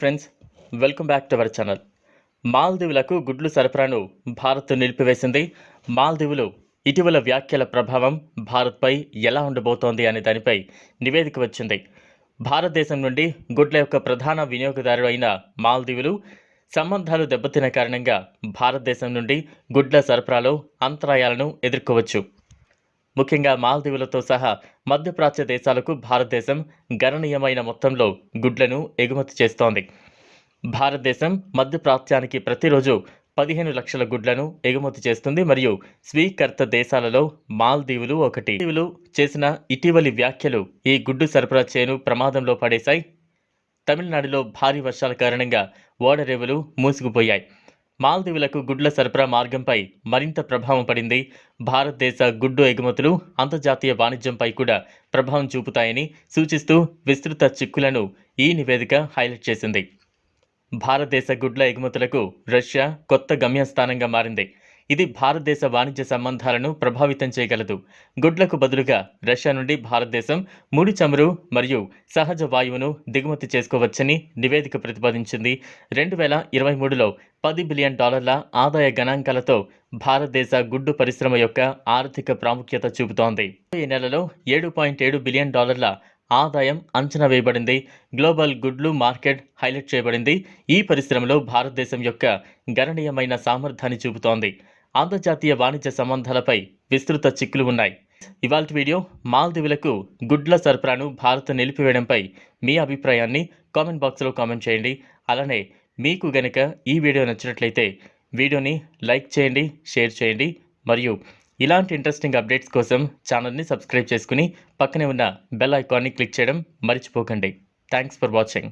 Friends welcome back to our channel మాల్దీవులకు గుడ్లు సరఫరాను భారత్ నిలిపివేసింది. మాల్దీవులు ఇటీవల వ్యాఖ్యల ప్రభావం భారత్పై ఎలా ఉండబోతోంది అనే దానిపై నివేదిక వచ్చింది. భారతదేశం నుండి గుడ్ల యొక్క ప్రధాన వినియోగదారు అయిన మాల్దీవులు సంబంధాలు దెబ్బతిన్న కారణంగా భారతదేశం నుండి గుడ్ల సరఫరాలో అంతరాయాలను ఎదుర్కోవచ్చు. ముఖ్యంగా మాల్దీవులతో సహా మధ్యప్రాచ్య దేశాలకు భారతదేశం గణనీయమైన మొత్తంలో గుడ్లను ఎగుమతి చేస్తోంది. భారతదేశం మధ్యప్రాచ్యానికి ప్రతిరోజు పదిహేను లక్షల గుడ్లను ఎగుమతి చేస్తుంది మరియు స్వీకర్త దేశాలలో మాల్దీవులు ఒకటి. దీవులు చేసిన ఇటీవలి వ్యాఖ్యలు ఈ గుడ్డు సరఫరా చేను ప్రమాదంలో పడేశాయి. తమిళనాడులో భారీ వర్షాల కారణంగా ఓడరేవులు మూసుకుపోయాయి. మాల్దీవులకు గుడ్ల సరఫరా మార్గంపై మరింత ప్రభావం పడింది. భారతదేశ గుడ్డు ఎగుమతులు అంతర్జాతీయ వాణిజ్యంపై కూడా ప్రభావం చూపుతాయని సూచిస్తూ విస్తృత చిక్కులను ఈ నివేదిక హైలైట్ చేసింది. భారతదేశ గుడ్ల ఎగుమతులకు రష్యా కొత్త గమ్యస్థానంగా మారింది. ఇది భారతదేశ వాణిజ్య సంబంధాలను ప్రభావితం చేయగలదు. గుడ్లకు బదులుగా రష్యా నుండి భారతదేశం ముడి చమురు మరియు సహజ వాయువును దిగుమతి చేసుకోవచ్చని నివేదిక ప్రతిపాదించింది. రెండు వేల ఇరవై మూడులో పది బిలియన్ డాలర్ల ఆదాయ గణాంకాలతో భారతదేశ గుడ్డు పరిశ్రమ యొక్క ఆర్థిక ప్రాముఖ్యత చూపుతోంది. ఈ నెలలో ఏడు పాయింట్ ఏడు బిలియన్ డాలర్ల ఆదాయం అంచనా వేయబడింది. గ్లోబల్ గుడ్లు మార్కెట్ హైలైట్ చేయబడింది. ఈ పరిశ్రమలో భారతదేశం యొక్క గణనీయమైన సామర్థ్యాన్ని చూపుతోంది. అంతర్జాతీయ వాణిజ్య సంబంధాలపై విస్తృత చిక్కులు ఉన్నాయి. ఇవాళ వీడియో మాల్దీవులకు గుడ్ల సరఫరాను భారత్ నిలిపివేయడంపై మీ అభిప్రాయాన్ని కామెంట్ బాక్స్లో కామెంట్ చేయండి. అలానే మీకు గనక ఈ వీడియో నచ్చినట్లయితే వీడియోని లైక్ చేయండి షేర్ చేయండి. మరియు ఇలాంటి ఇంట్రెస్టింగ్ అప్డేట్స్ కోసం ఛానల్ని సబ్స్క్రైబ్ చేసుకుని పక్కనే ఉన్న బెల్ ఐకాన్ని క్లిక్ చేయడం మర్చిపోకండి. Thanks for watching.